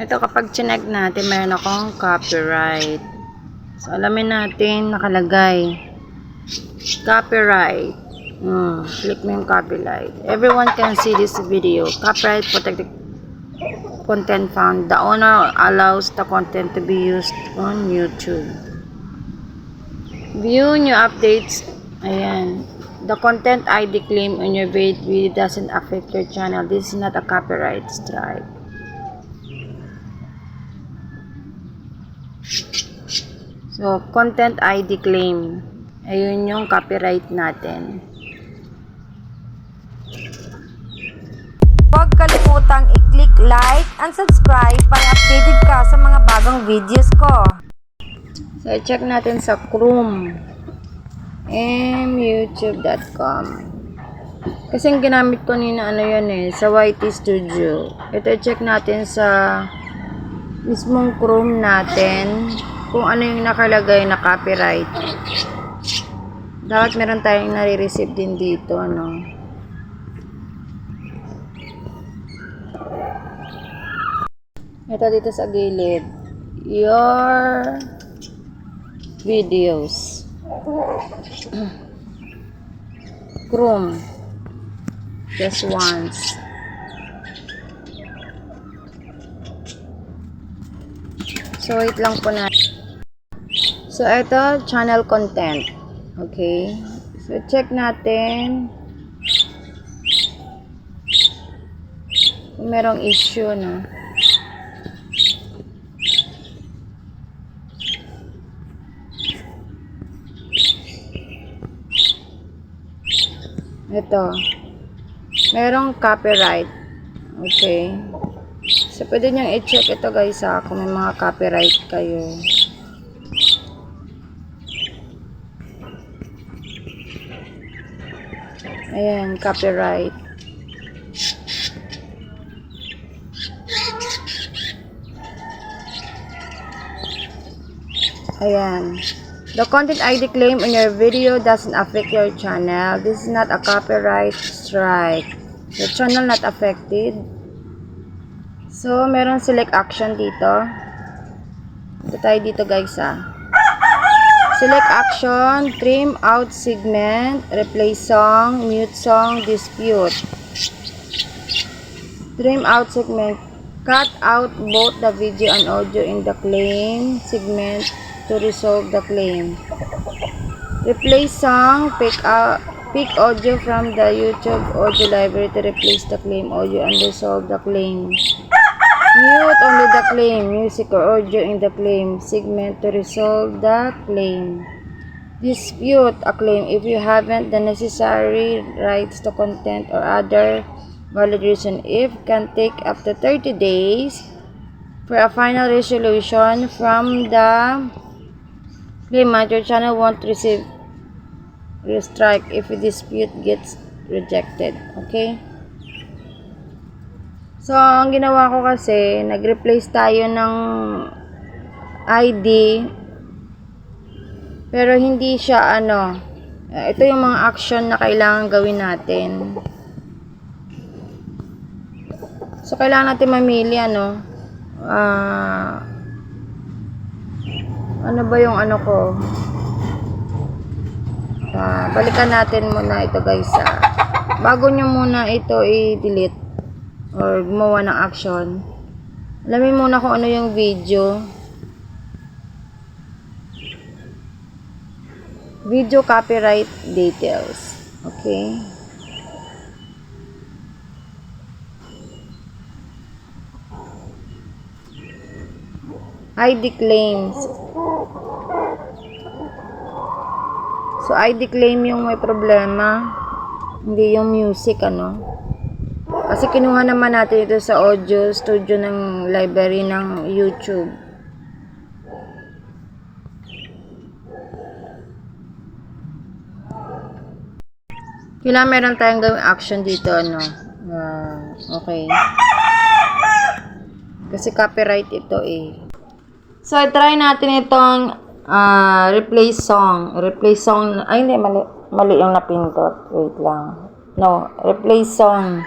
Ito kapag chinag natin, mayroon akong copyright. So, alamin natin, nakalagay. Copyright. Hmm, click mo yung copyright. Everyone can see this video. Copyright protected content found. The owner allows the content to be used on YouTube. View new updates. Ayan. The content ID claim on your video doesn't affect your channel. This is not a copyright strike. So, content ID claim. Ayun yung copyright natin. Huwag kalimutang i-click like and subscribe para updated ka sa mga bagong videos ko. So, check natin sa Chrome. myoutube.com Kasi ginamit ko nina ano yun eh, sa YT Studio. Ito, check natin sa mismong Chrome natin kung ano yung nakalagay na copyright. Dapat meron tayong nare-receive din dito, ano. Ito dito sa gilid. Your videos. Chrome. Just once. So, wait lang po na. So, ito, channel content. Okay. So, check natin. Kung merong issue, no? Ito. Merong copyright. Okay. So, pwede niyang i-check ito guys ha, kung may mga copyright kayo. Ayan, copyright. Ayan. The content ID claim on your video doesn't affect your channel. This is not a copyright strike. The channel not affected. So, meron select action dito. Ito tayo dito guys ah. Select action, trim out segment, replace song, mute song, dispute. Trim out segment. Cut out both the video and audio in the claim segment to resolve the claim. Replace song, pick out pick audio from the YouTube audio library to replace the claim audio and resolve the claim. Mute only the claim, music or audio in the claim segment to resolve the claim. Dispute a claim if you haven't the necessary rights to content or other valid reason if can take up to 30 days for a final resolution from the claimant. Your channel won't receive restrike if dispute gets rejected. Okay? So, ang ginawa ko kasi, nag-replace tayo ng ID, pero hindi siya ano, eh, ito yung mga action na kailangan gawin natin. So, kailangan natin mamili, ano, ah, ano ba yung ano ko? Ah, balikan natin muna ito guys. Ah. Bago nyo muna ito i-delete or gumawa ng action, alamin muna kung ano yung video. Video copyright details. Okay? ID claims. So, ID claim yung may problema. Hindi yung music, ano. Kasi kinuha naman natin ito sa audio studio ng library ng YouTube. Kailangan meron tayong gawing action dito, ano. Ah, okay. Kasi copyright ito eh. So, try natin itong ah, replace song. Replace song. Ay, hindi. Mali, mali yung napindot. Wait lang. No. Replace song.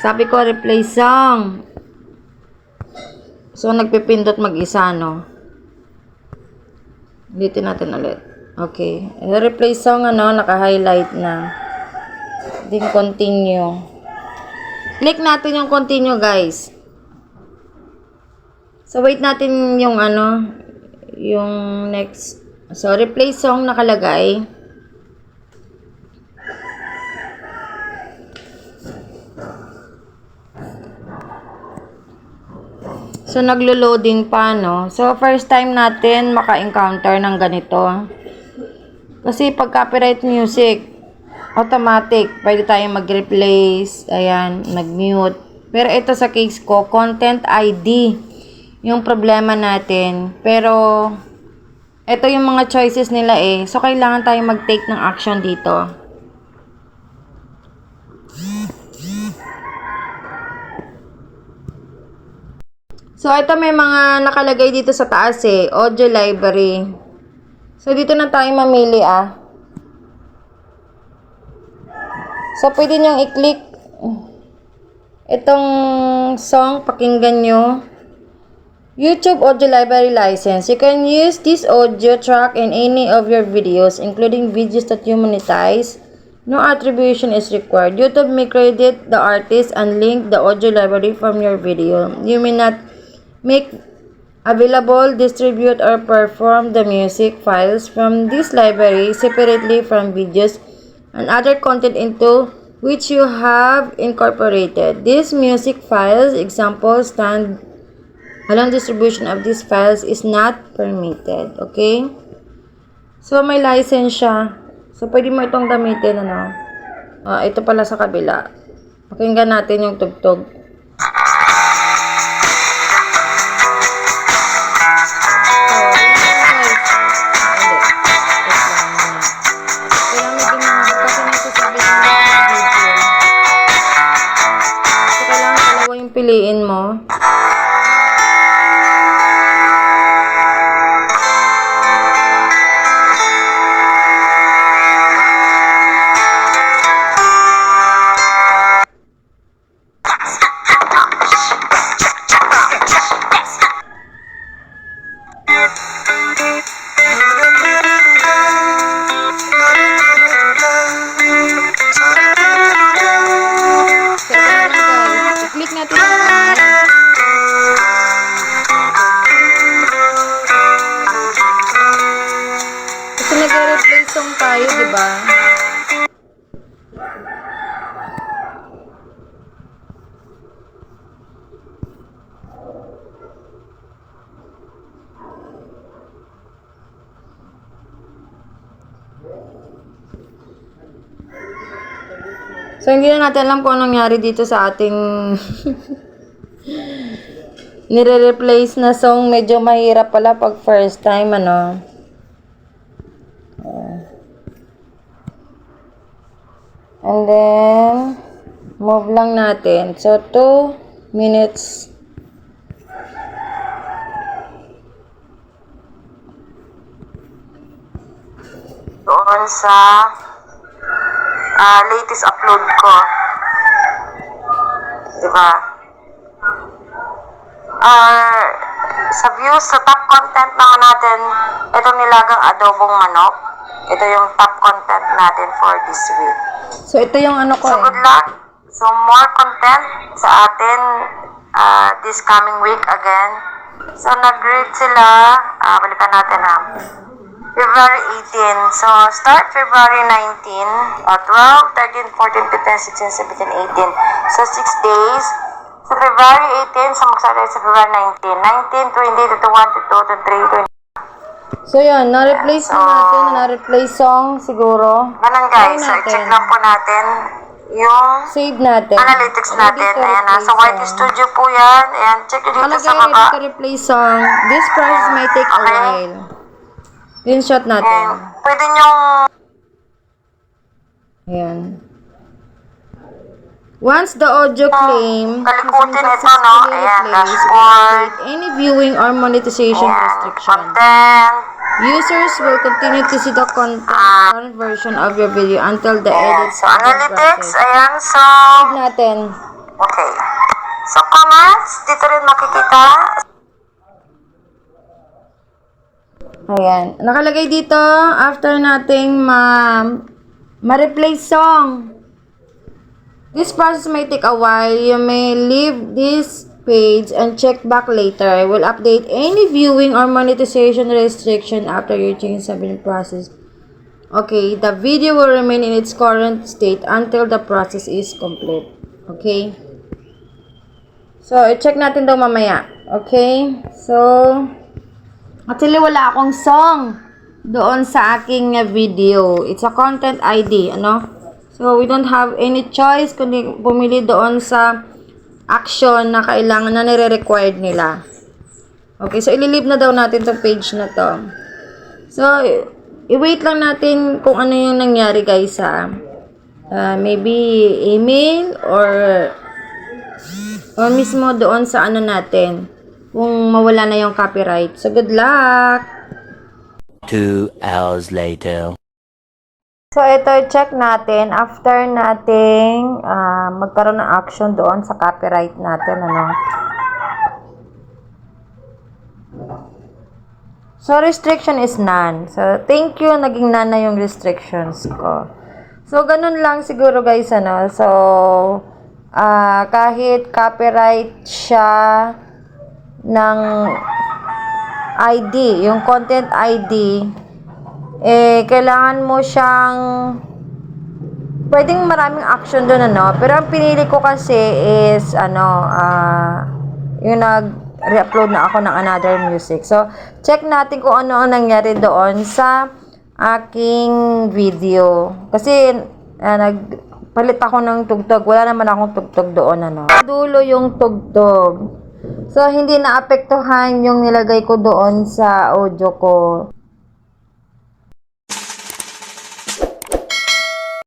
Sabi ko, replace song. So, nagpipindot mag-isa, no? Ulitin natin ulit. Okay. Replace song, ano, naka-highlight na. Then, continue. Click natin yung continue, guys. So, wait natin yung, ano, yung next. So, replace song nakalagay. So, naglo-loading pa, no? So, first time natin maka-encounter ng ganito. Kasi pag copyright music, automatic, pwede tayong mag-replace, ayan, mag-mute. Pero ito sa case ko, content ID yung problema natin. Pero, ito yung mga choices nila eh. So, kailangan tayong mag-take ng action dito. So, ito may mga nakalagay dito sa taas eh. Audio library. So, dito na tayo mamili ah. So, pwede niyong i-click itong song, pakinggan nyo. YouTube Audio Library License. You can use this audio track in any of your videos, including videos that you monetize. No attribution is required. YouTube may credit the artist and link the audio library from your video. You may not make available, distribute, or perform the music files from this library separately from videos and other content into which you have incorporated. These music files, examples, stand along distribution of these files is not permitted. Okay? So, may license siya. So, pwede mo itong gamitin, ano? Ah, ito pala sa kabila. Pakinggan natin yung tugtog. Piliin mo. So, hindi na natin alam kung anong nangyari dito sa ating nire-replace na song. Medyo mahirap pala pag first time, ano. And then, move lang natin. So, 2 minutes. doon sa ah, latest upload ko. Diba? Ah, sa views, sa top content naman natin, itong nilagang adobong manok. Ito yung top content natin for this week. So, ito yung ano ko So, eh. good luck. So, more content sa atin ah, this coming week again. So, nag-grade sila. ah, balikan natin ha. February 18. So, start February 19, uh, 12, 13, 14, 15, 16, 17, 18. So, 6 days. So, February 18, so mag-start sa February 19. 19, 20, 21, 22, 23, 24. So, yun. Na-replace na natin. Na-replace song siguro. Ganun guys. So, i-check lang po natin yung Save natin. analytics natin. Ayan, nasa song. Studio po yan. Ayan, check nyo dito Malagay sa baba. to replace song. This process may take a Okay. while. Screenshot natin. And pwede nyong Ayan. Once the audio claim has been successfully replaced, avoid any viewing or monetization ayan, restriction. Users will continue to see the content current version of your video until the edit so analytics. Ayan, so, natin. okay. So, comments, dito rin makikita. Ayan. Nakalagay dito, after nating ma ma-replace song. This process may take a while. You may leave this page and check back later. I will update any viewing or monetization restriction after your change submission process. Okay, the video will remain in its current state until the process is complete. Okay? So, i-check natin daw mamaya. Okay? So, actually wala akong song doon sa aking video. It's a content ID, ano? So, we don't have any choice kundi pumili doon sa action na kailangan na nire-required nila. Okay, so ililib na daw natin tong page na to. So, i-wait lang natin kung ano yung nangyari guys ha. Uh, maybe email or or mismo doon sa ano natin kung mawala na yung copyright. So, good luck! Two hours later. So, ito, check natin after nating ah, magkaroon ng action doon sa copyright natin, ano. So, restriction is none. So, thank you, naging none na yung restrictions ko. So, ganun lang siguro guys, ano. So, ah, kahit copyright siya ng ID, yung content ID, eh, kailangan mo siyang pwedeng maraming action doon, ano. Pero ang pinili ko kasi is, ano, ah, yung nag-re-upload na ako ng another music. So, check natin kung ano ang nangyari doon sa aking video. Kasi, ah, nagpalit ako ng tugtog. Wala naman akong tugtog doon, ano. Dulo yung tugtog. So, hindi naapektuhan yung nilagay ko doon sa audio ko.